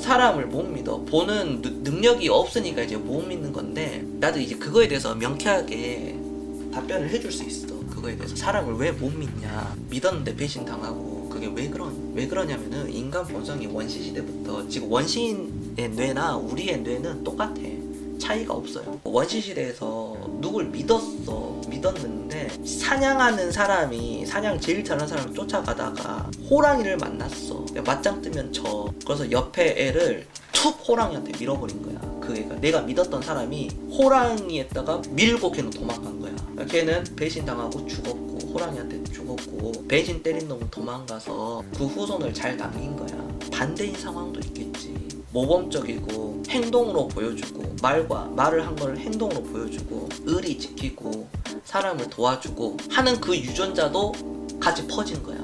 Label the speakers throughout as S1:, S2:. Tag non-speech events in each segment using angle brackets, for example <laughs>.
S1: 사람을 못 믿어. 보는 느- 능력이 없으니까 이제 못 믿는 건데 나도 이제 그거에 대해서 명쾌하게 답변을 해줄 수 있어. 그거에 대해서 사람을 왜 못 믿냐. 믿었는데 배신 당하고 그게 왜 그러 왜 그러냐면은 인간 본성이 원시 시대부터 지금 원시인의 뇌나 우리의 뇌는 똑같아. 차이가 없어요. 원시 시대에서 누굴 믿었어 믿었는데 사냥하는 사람이 사냥 제일 잘하는 사람을 쫓아가다가 호랑이를 만났어. 맞짱 뜨면 져. 그래서 옆에 애를 툭 호랑이한테 밀어버린 거야. 그 애가 내가 믿었던 사람이 호랑이에다가 밀고 걔는 도망간 거야. 걔는 배신 당하고 죽었고 호랑이한테 죽었고 배신 때린 놈은 도망가서 그 후손을 잘 남긴 거야. 반대인 상황도 있겠지. 모범적이고 행동으로 보여주고 말과 말을 한 걸 행동으로 보여주고 의리 지키고 사람을 도와주고 하는 그 유전자도 같이 퍼진 거야.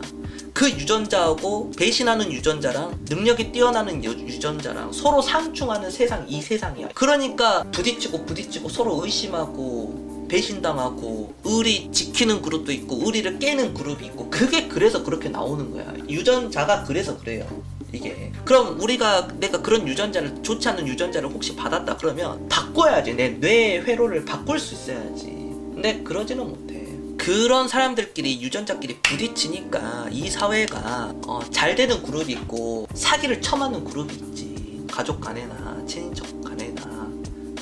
S1: 그 유전자하고 배신하는 유전자랑 능력이 뛰어나는 유- 유전자랑 서로 상충하는 세상 이 세상이야. 그러니까 부딪히고 부딪히고 서로 의심하고 배신당하고 의리 지키는 그룹도 있고 의리를 깨는 그룹이 있고 그게 그래서 그렇게 나오는 거야. 유전자가 그래서 그래요. 이게. 그럼 우리가 내가 그런 유전자를 좋지 않은 유전자를 혹시 받았다 그러면 바꿔야지. 내뇌 회로를 바꿀 수 있어야지. 근데 그러지는 못해. 그런 사람들끼리 유전자끼리 부딪히니까 이 사회가 어, 잘 되는 그룹이 있고 사기를 쳐맞는 그룹이 있지. 가족 간에나 친인척 간에나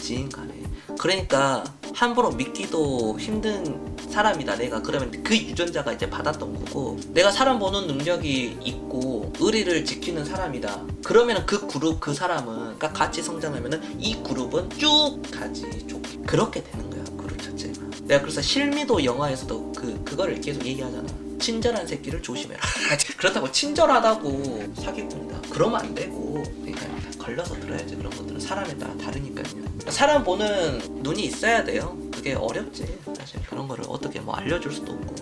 S1: 지인 간에. 그러니까 함부로 믿기도 힘든 사람이다. 내가 그러면 그 유전자가 이제 받았던 거고 내가 사람 보는 능력이 있고 의리를 지키는 사람이다. 그러면 그 그룹 그 사람은 그러니까 같이 성장하면은 이 그룹은 쭉 가지. 좋게 그렇게 되는 거야 그룹 자체가. 내가 그래서 실미도 영화에서도 그 그거를 계속 얘기하잖아. 친절한 새끼를 조심해라. <laughs> 그렇다고 친절하다고 사기꾼이다. 그러면 안 되고 걸러서 들어야지 그런 것들은 사람에 따라 다르니까요. 사람 보는 눈이 있어야 돼요. 그게 어렵지 사실. 그런 거를 어떻게 뭐 알려줄 수도 없고